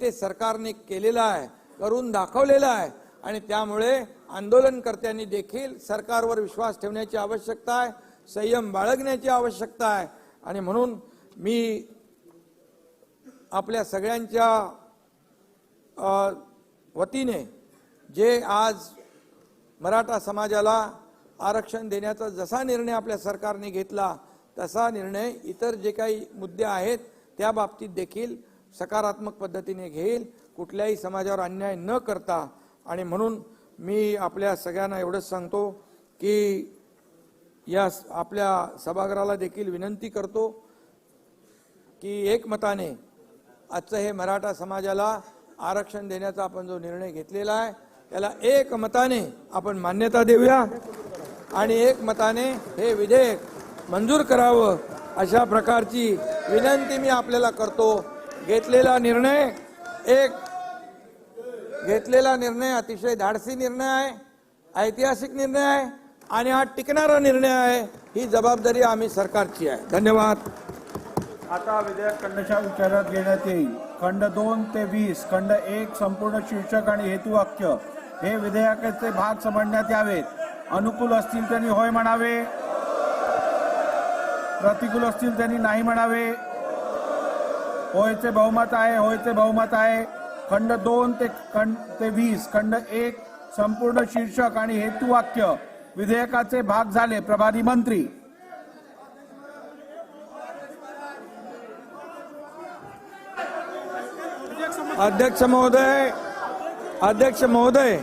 ते सरकारने केलेलं आहे करून दाखवलेलं आहे. आणि त्यामुळे आंदोलनकर्त्यांनी देखील सरकारवर विश्वास ठेवण्याची आवश्यकता आहे संयम बाळगण्याची आवश्यकता आहे. आणि म्हणून मी आपल्या सगळ्यांच्या वतीने जे आज मराठा समाजाला आरक्षण देण्याचा जसा निर्णय आपल्या सरकारने घेतला तसा निर्णय इतर जे काही मुद्दे आहेत त्या बाबतीत देखील सकारात्मक पद्धतीने घेईल कुठल्याही समाजावर अन्याय न करता. आणि म्हणून मी आपल्या सगळ्यांना एवढंच सांगतो की या स- आपल्या सभागृहाला देखील विनंती करतो की एकमताने आजचं हे मराठा समाजाला आरक्षण देण्याचा आपण जो निर्णय घेतलेला आहे त्याला एकमताने आपण मान्यता देऊया. आणि एकमताने हे विधेयक मंजूर करावं अशा प्रकारची विनंती मी आपल्याला करतो. घेतलेला निर्णय एक. घेतलेला निर्णय अतिशय धाडसी निर्णय आहे ऐतिहासिक निर्णय आहे आणि हा टिकणारा निर्णय आहे ही जबाबदारी आम्ही सरकारची आहे. धन्यवाद. आता विधेयक खंडशा विचारात घेण्यात येईल. खंड दोन ते वीस खंड एक संपूर्ण शीर्षक आणि हेतुवाक्य हे विधेयकाचे भाग समजण्यात यावेत. अनुकूल असतील त्यांनी होय म्हणावे. प्रतिकूल असतील त्यांनी नाही म्हणावे. होयचे बहुमत आहे होयचे बहुमत आहे. खंड दोन ते खंड ते वीस खंड एक संपूर्ण शीर्षक आणि हेतुवाक्य विधेयकाचे भाग झाले. प्रभारी मंत्री. अध्यक्ष महोदय अध्यक्ष महोदय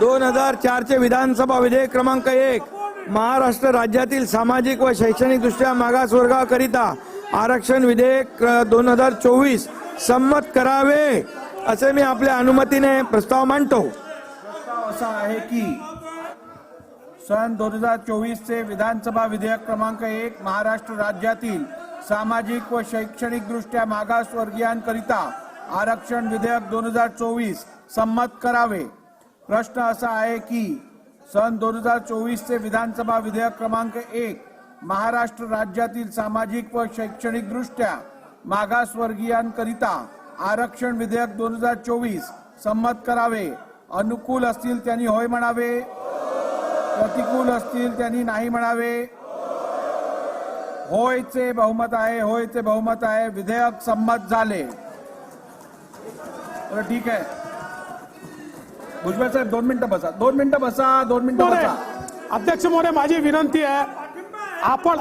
दोन हजार चारचे विधानसभा विधेयक क्रमांक एक महाराष्ट्र राज्यातील सामाजिक व शैक्षणिक दृष्ट्या मागासवर्गाकरिता आरक्षण विधेयक दोन हजार चोवीस संमत करावे असे मी आपल्या अनुमतीने प्रस्ताव मांडतो. प्रस्ताव असा आहे की सन दोन हजार चोवीस चे विधानसभा विधेयक क्रमांक एक महाराष्ट्र राज्यातील सामाजिक व शैक्षणिक दृष्ट्या मागासवर्गीयांकरिता आरक्षण विधेयक दोन हजार चोवीस संमत करावे. प्रश्न असा आहे की सन दोन हजार चोवीस चे विधानसभा विधेयक क्रमांक एक महाराष्ट्र राज्यातील सामाजिक व शैक्षणिक दृष्ट्या मागासवर्गीयांकरिता आरक्षण विधेयक दोन हजार चोवीस संमत करावे. अनुकूल असतील त्यांनी होय म्हणावे. प्रतिकूल असतील त्यांनी नाही म्हणावे. होयचे बहुमत आहे होयचे बहुमत आहे विधेयक संमत झाले. बरं ठीक आहे. भुजबळ साहेब दोन मिनिटं बसा दोन मिनिटं बसा दोन मिनिटं बसा. अध्यक्ष महोदय माझी विनंती आहे आपण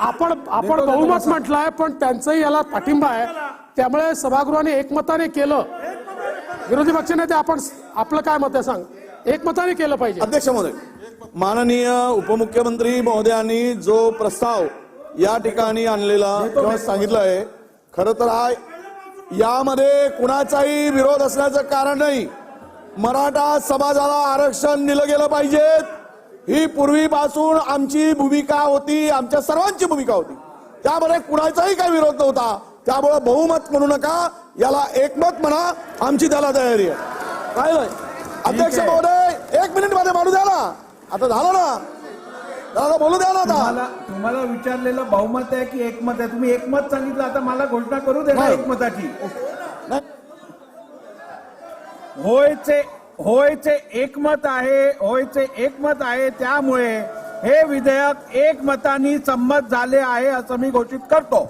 आपण आपण बहुमत. म्हटलंय पण त्यांचंही याला पाठिंबा आहे. त्यामुळे सभागृहाने एकमताने केलं. विरोधी पक्षनेते आपण आपलं काय मत आहे सांग? एकमताने केलं पाहिजे. अध्यक्ष महोदय माननीय उपमुख्यमंत्री महोदयांनी जो प्रस्ताव या ठिकाणी आणलेला किंवा सांगितलं आहे खरं तर हा यामध्ये कुणाचाही विरोध असण्याचं कारण नाही. मराठा समाजाला आरक्षण दिलं गेलं पाहिजे ही पूर्वीपासून आमची भूमिका होती आमच्या सर्वांची भूमिका होती. त्यामध्ये कुणाचाही काही विरोध नव्हता. त्यामुळे बहुमत म्हणू नका याला एकमत म्हणा आमची त्याला तयारी आहे. काय नाही? अध्यक्ष. महोदय एक मिनिटमध्ये मानू द्या ना. आता झालं ना? त्याला बोलू द्या ना आता. तुम्हाला विचारलेलं बहुमत आहे की एकमत आहे? तुम्ही एकमत सांगितलं आता मला घोषणा करू दे ना नाही. एकमताची. होयचे होयचे एकमत आहे होयचे एकमत आहे त्यामुळे हे विधेयक एकमताने संमत झाले आहे असं मी घोषित करतो.